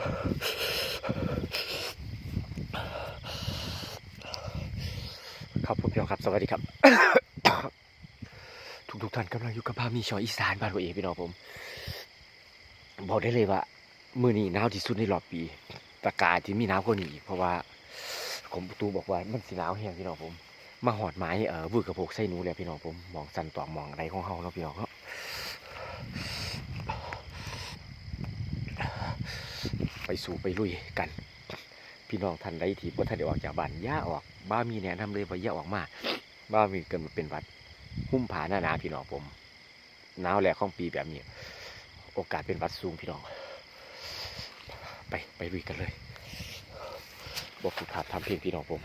ครับผมพี่น้องครับ สวัสดีครับ ทุกทุกท่านกำลังอยู่กับภาพมีชอยอีสานบ้านตัวเอพี่น้องผม บอกได้เลยว่า มือนี้หนาวที่สุดในรอบปีตะกาที่มีหนาวกว่านี้เพราะว่า ผมตูบอกว่ามันสิหนาวแห้งพี่น้องผม มาหอดไม้เออวืดกระโปกใส่หนูแล้วพี่น้องผมมองสันตอกมองอะไรของเฮาเนาะพี่น้องเนาะ ไปสู่ไปลุยกัน พี่น้องท่านใดที่บ่ท่านได้ออกจากบ้านย่าออกบ้ามีแนะนำเลยว่าย่าออกมาบ้ามีเกินมาเป็นวัดหุ้มผาหน้าหนาพี่น้องผมหนาวแหลกของปีแบบนี้ โอกาสเป็นวัดสูงพี่น้อง ไปไปลุยกันเลยบอกคุณภาพทำเพลงพี่น้องผม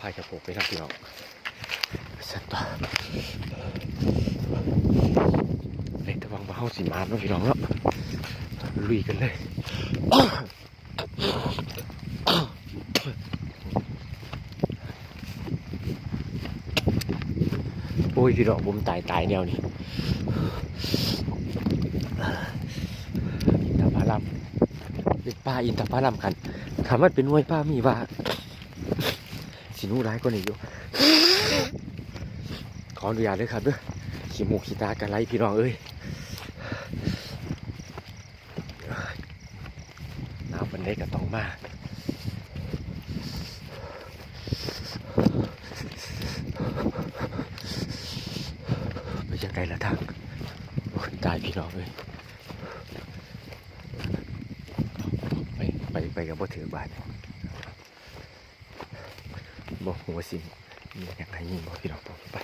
พายกระโปรงไปนะพี่น้องสันต่อเล็กตะวังว่าเฮาสิมาเนาะพี่น้องเนาะลุยกันเลยโอ้ยพี่น้องผมตายตายแนวนี้อินทผลัมเป็นป้าอินทผลัมกันถามว่าเป็นหน่วยป้ามีว่า สิหนูร้ายก็นี่อยู่ ขออนุญาตเลยครับเด้อขี้มูกขี้ตากันไรพี่น้องเอ้ยหนาวเป็นเล็กก็ต้องมาไปยังไงล่ะทางตายพี่น้องเอ้ยไปไปไปกับบ่ถือบาท บอกหัวสิมีอย่างไรยิงบอกพี่น้องผมไป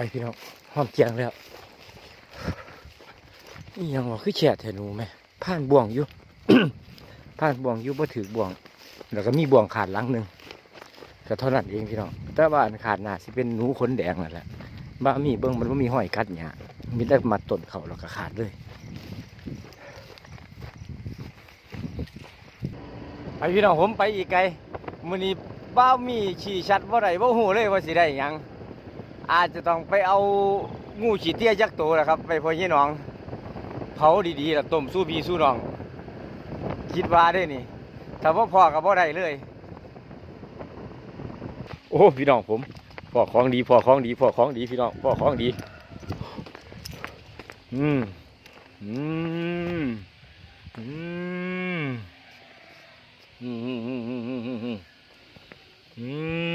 ไปพี่น้องหอมเตียงแล้วนี่ยังว่าคือแฉะแทหนูไหมผ่านบ่วงอยู่ ผ่านบ่วงอยู่บ่ถือบ่วง แล้วก็มีบ่วงขาดลังหนึ่งก็เท่านั้นเองพี่น้องแต่ว่านขาดหน้าสิเป็นหนูขนแดงนั่นแหละบ้ามีเบิ้งมันบ่มีห้อยกัดหยมีแต่มัดต้นเขาแล้วก็ขาดเลยไปพี่น้องผมไปอีกไกลมือนี้บ้ามีขี่ชัดบ่าได้บ่ฮู้เลยว่าสิได้ยัง อาจจะต้องไปเอางูฉีดเตี้ยยักษ์โตนะครับ ไปพ่อยี่น้องเผาดีๆล้วต้มสู้พีสู้น้อง คิดว่าได้นี่ถ้าพ่อพ่อกับพ่อได้เลย โอ้พี่น้องผมพ่อของดีพ่อของดีพ่อของดีพี่น้องพ่อของดี อืมอืมอืมอืมอืมอืมอื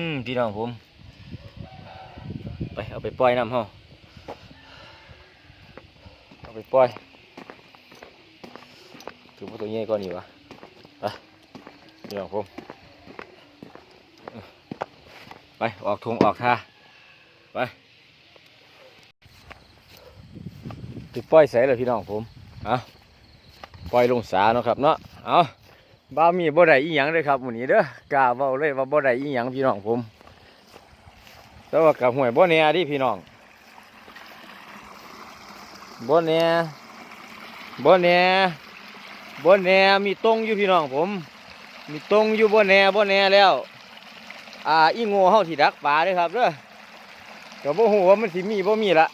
มพี่น้องผม ไปเอาไปปล่อยน้ำเฮาเอาไปปล่อยถือว่าตัวใหญ่ก่อนนี่วะไปพี่น้องผมไปออกทงออกท่าไปไปปล่อยใส่เลยพี่น้องผมเอาปล่อยลงสาเนาะครับเนาะเอาบ้ามีบ่ได้อีหยังเลยครับวันนี้เด้อกล้าเว้าเลยว่าบ่ได้อีหยังพี่น้องผม แต่ว่ากับหวยบ่แน่ดิพี่น้องบ่แน่บ่แน่บ่แน่มีตรงอยู่พี่น้องผม มีตรงอยู่บ่แน่บ่แน่แล้ว อ่าอีโง่เฮาที่ดักปลาเด้อครับเด้อก็บ่ฮู้ว่ามันสิมีบ่มีละ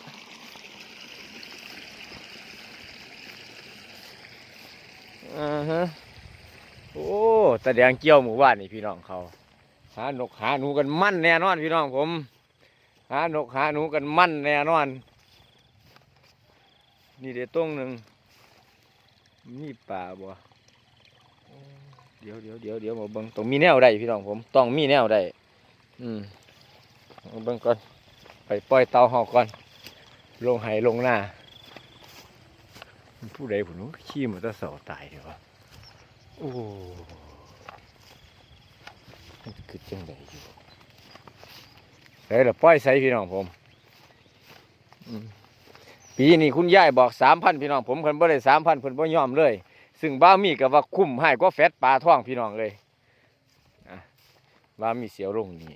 อ่าฮะโอ้ตาแดงเกี่ยวหมู่บ้านนี่พี่น้องเขาหาหนกหาหนูกันมั่นแน่นอนพี่น้องผม หานกหาหนูกันมั่นแน่นอน นี่เดี๋ยวต้งหนึ่งมีป่าบ่เดี๋ยวเดี๋ยวเดี๋ยวเดี๋ยวมาเบิ่งต้องมีแนวใดพี่น้องผมต้องมีแนวใดอืมเบิ่งก่อนไปปล่อยเตาหอกก่อน ลงไหลงหน้าผู้ใดผู้นู้ขี้มันจะเสาตายเดี๋ยวโอ้คือจังไดอยู่ ใส่ละป้อยใส่พี่น้องผมปีนี้คุณยายบอกสามพันพี่น้องผมเพิ่นบ่ได้สามพันเพิ่นบ่ยอมเลย ซึ่งบ้ามีก็ว่าคุ้มให้กว่าแฟตปลาท่องพี่น้องเลยบ้ามีเสียวลงนี่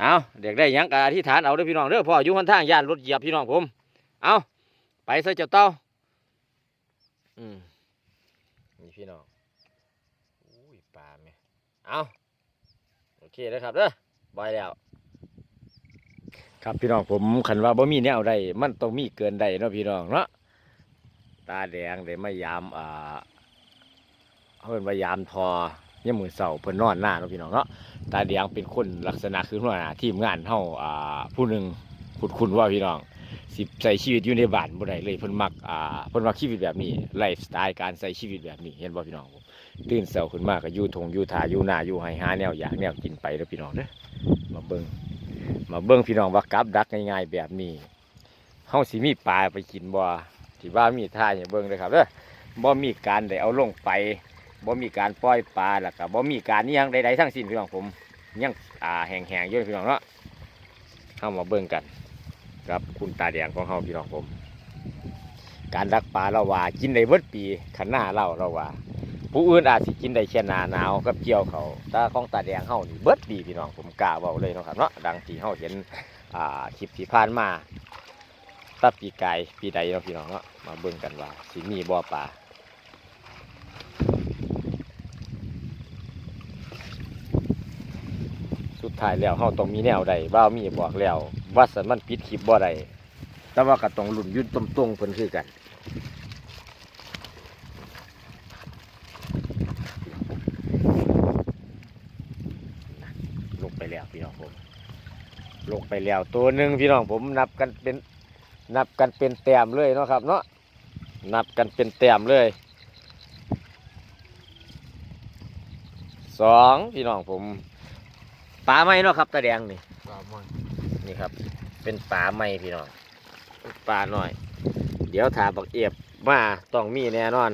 เอาเด็กได้ยังกะอธิษฐานเอาเด้อพี่น้องเด้อพ่ออยู่หนทางย่านรถเหยียบพี่น้องผม เอาไปซะเจ้าเต้าอืมนี่พี่น้องอุ้ยปลาไหมเอา โอเคแล้วครับเด้อบอยแล้ว ครับพี่น้องผมขันว่าบ่มีแนวใดมันต้องมีเกินใดเนาะพี่น้องเนาะตาแดงได้มายามอ่าเพิ่นมายามทอยามมือเสาเพิ่นนอนหน้าเนาะพี่น้องเนาะตาแดงเป็นคนลักษณะคือหัวหน้าทีมงานเฮาอ่าผู้หนึ่งคุณคุณว่าพี่น้อง สิใส่ชีวิตอยู่ในบ้านบ่ได้เลยเพิ่นมักอ่าเพิ่นมักชีวิตแบบนี้ไลฟ์สไตล์การใส่ชีวิตแบบนี้เห็นบ่พี่น้องผมตื่นเสาขึ้นมาก็อยู่ทงอยู่ทาอยู่นาอยู่ไห้หาแนวอยากแนวกินไปเด้อพี่น้องเด้อมาเบิ่งมาเบิ่งพี่น้องว่ากับดักง่ายๆแบบนี้เฮาสิมีปลาไปกินบ่ที่ว่ามีท่าให้เบิ่งเด้อครับเด้อบ่มีการได้เอาลงไปบ่มีการปล่อยปลาแล้วก็บ่มีการอิหยังใดๆทั้งสิ้นพี่น้องผมยังอ่าแห้งๆอยู่พี่น้องเนาะเฮามาเบิ่งกัน กับคุณตาแดงของเฮาพี่น้องผม การดักปลาเราว่ากินได้เบิดปีขันหน้าเราเราว่าผู้อื่นอาจสิกินได้แค่หนาหนาวกับเกี่ยวเขาตาของตาแดงเฮานี่เบิดดีพี่น้องผมกล้าเว้าเลยนะครับเนาะดังที่เฮาเห็นอ่าคลิปที่ผ่านมาตัปีไกายปีใดเนาะพี่น้องเนาะมาเบิ่งกันว่าสิมีบ่อปลาสุดท้ายแล้วเฮาต้องมีแนวใดบ้ามีบอกแล้ว ว่าสันมันปิดคลิปบ่ได้แต่ว่าก็ต้องลุ้นอยุ่นตรงๆเพิ่นคือกัน ลงไปแล้วพี่น้องผม ลงไปแล้วตัวหนึ่งพี่น้องผมนับกันเป็นนับกันเป็นแต้มเลยเนาะครับ เนาะนับกันเป็นแต้มเลยสองพี่น้องผมปลาไม้เนาะครับตาแดงนี่ปลามั นนี่ครับ เป็นปลาไม้พี่น้องปลาหน่อย เดี๋ยวถาบักเอียบมาต้องมีแน่นอน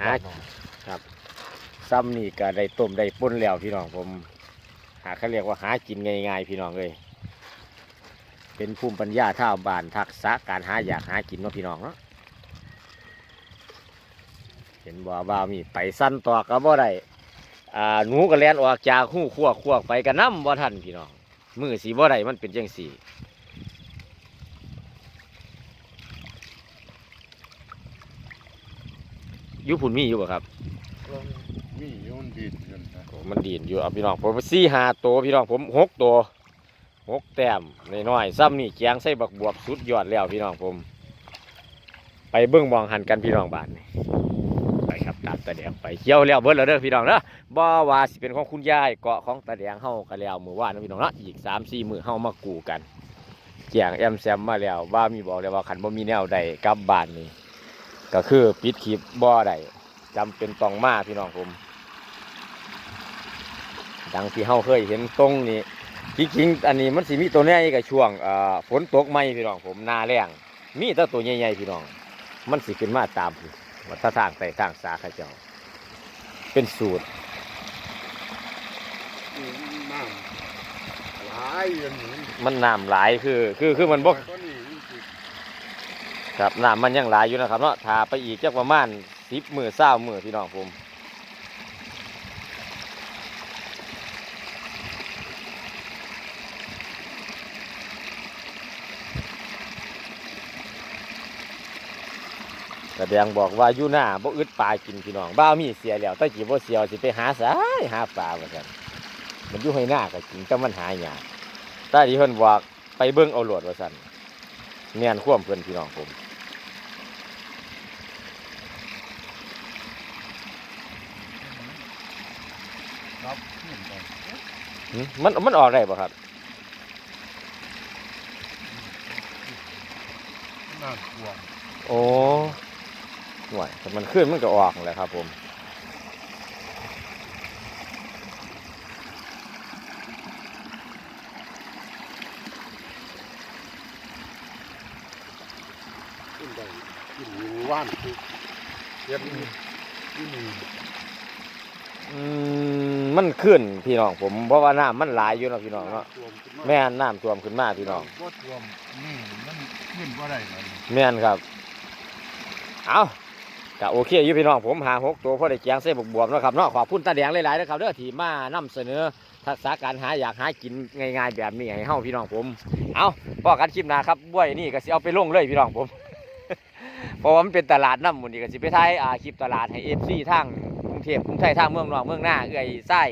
หาครับซ้ำนี่ก็ได้ต้มได้ป่นแล้วพี่น้องผม หาเขาเรียกว่าหากินง่ายๆพี่น้องเลยเป็นภูมิปัญญาท่าวบานทักษะการหาอยากหากินเนาะพี่น้องเนาะเห็นบ่ว่ามีไปสั้นต่อก็บ่ได้อ่าหนูก็แล่นออกจากหูขวกขวกไปก็น้ำบ่ทันพี่น้องมือสีบ่ได้มันเป็นจังสีอยุพุ่นมีอยู่บ่ครับมีโยนดินเงินนะโอ้มันดีนอยู่เอาพี่น้องผมสี่ห้าตัวพี่น้องผมหกตัวหกแต้มน้อยๆซ้ำนี่แกงใส่บักบวบสุดยอดแล้วพี่น้องผม ไปเบิ้งมองหันกันพี่น้องบ้านนี่ไปครับ ตาแดงไปเที่ยวแล้วเบิดแล้วเด้อพี่น้องเด้อบ่ว่าสิเป็นของคุณยายเกาะของตาแดงเฮาก็แล้วมือว่านพี่น้องเนาะอีกสามสี่มือเฮามากูกันแจงแอมแซมมาแล้วว่ามีบอกเลยว่าขันบ่มีแนวใดกลับบ้านนี่ก็คือปิดคลิปบ่ได้จำเป็นต้องมาพี่น้องผมดังที่เฮาเคยเห็นตรงนี้จริงๆอันนี้มันสิมีตัวใหญ่กับช่วงฝนตกไหมพี่น้องผมนาแรงมีแต่ตัวใหญ่ๆพี่น้อง มันสิขึ้นมาตาม วัฏทางไปทางสาขาเจ้า เป็นสูตรน้ำหลายอย่างนี้มันน้ำหลายคือ คือคือมันบ่ก็นี่สิครับน้ำมันยังหลายอยู่นะครับเนาะถ้าไปอีกจักประมาณสิบมือเศร้ามือพี่น้องผม แสดงบอกว่าอยู่หน้าบ่อึดปลากินพี่น้องบ้าวมีเสียแล้วแต่จีบ่เสียวสิไปหาสายหาปลาว่าซั่นมันอยู่ให้หน้าก็กินแต่มันหายากแตาที่เพิ่นบอกไปเบิ่งเอาโลดว่าซั่นแม่นความเพิ่นพี่น้องผมครับขึ้นไปหึมันมันออกได้ป่ะครับน้ำท่วมโอ้ ห่วยแต่มันขึ้นมันก็ออกแหละครับผมขึ้นไปขึ้นอยู่ว่านคือเฮ็ดนี่ที่นี่อืมมันขึ้นพี่น้องผมเพราะว่าน้ำมันหลายอยู่เนาะพี่น้องเนาะท่วมขึ้นมาแม่นน้ำท่วมขึ้นมาพี่น้องบ่ท่วมนี่มันขึ้นบ่ได้เลยแม่นครับ เอา ก็โอเคอยู่พี่น้องผมหาหกตัวพอได้แจงเส้นบวบๆเนะครับเนาะขอบคุณตาแดงหลายๆนะครับเด้อที่มานำเสนอทักษะการหาอยากหากินง่ายๆแบบนี้ให้เฮาพี่น้องผม เอาพอกันคลิปหน้าครับบ้วยนี่ก็สิเอาไปลงเลยพี่น้องผม เพราะว่ามันเป็นตลาดน้ำหมันนี่ก็สิไปไทยอ่าคลิปตลาดให้ FC ทางกรุงเทพกรุงไทยทางเมืองนอกเมืองหน้าเอื้อยไส้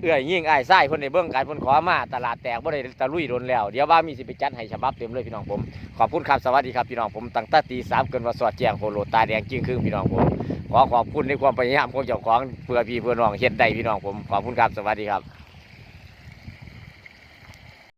เอื้อยยิ่งอ้ายไส้เพิ่นเบื้องกันเพิ่นขอมาตลาดแตกบ่ได้ตะลุยโดนแล้ว เดี๋ยวว่ามีสิไปจัดให้ฉบับเต็มเลยพี่น้องผม ขอบคุณครับสวัสดีครับพี่น้องผมตั้งแต่ตีสามเกินว่าสอดแจ้งโคโลตาแดงจึงครึ่งพี่น้องผม ขอขอบคุณในความพยายามของเจ้าของเพื่อพี่เพื่อน้องเห็นได้พี่น้องผม ขอบคุณครับสวัสดีครับ